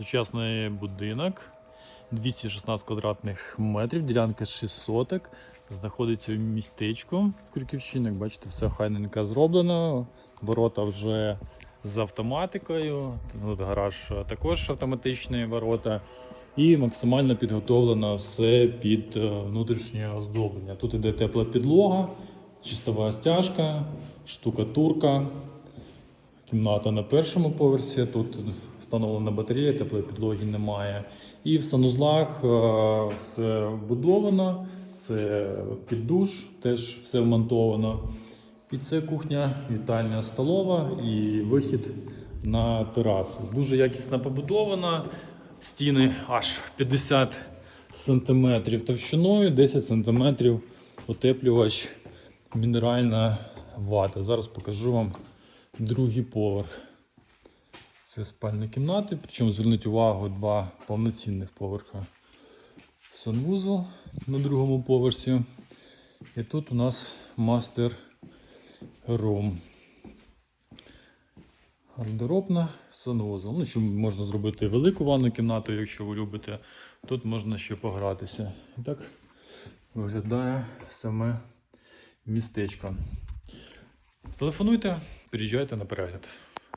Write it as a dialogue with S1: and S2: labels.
S1: Сучасний будинок. 216 квадратних метрів, ділянка 600. Знаходиться в містечку Крюківщина. Як бачите, все хайненько зроблено. Ворота вже з автоматикою. Тут гараж також автоматичні ворота. І максимально підготовлено все під е, внутрішнє оздоблення. Тут іде тепла підлога, чистова стяжка, штукатурка. Кімната на першому поверсі. Тут встановлена батарея, теплої підлоги немає. І в санузлах е, все вбудовано. Це під душ, теж все вмонтовано. І це кухня, вітальня столова і вихід на терасу. Дуже якісно побудована. Стіни аж 50 см товщиною, 10 см утеплювач мінеральна вата. Зараз покажу вам другий поверх. Це спальні кімнати, причому зверніть увагу два повноцінних поверха. Санвузол на другому поверсі. І тут у нас мастер рум. Гардеробна, санвузол. Ну, що можна зробити велику ванну кімнату, якщо ви любите. Тут можна ще погратися. І так виглядає саме містечко. Телефонуйте, приїжджайте на перегляд.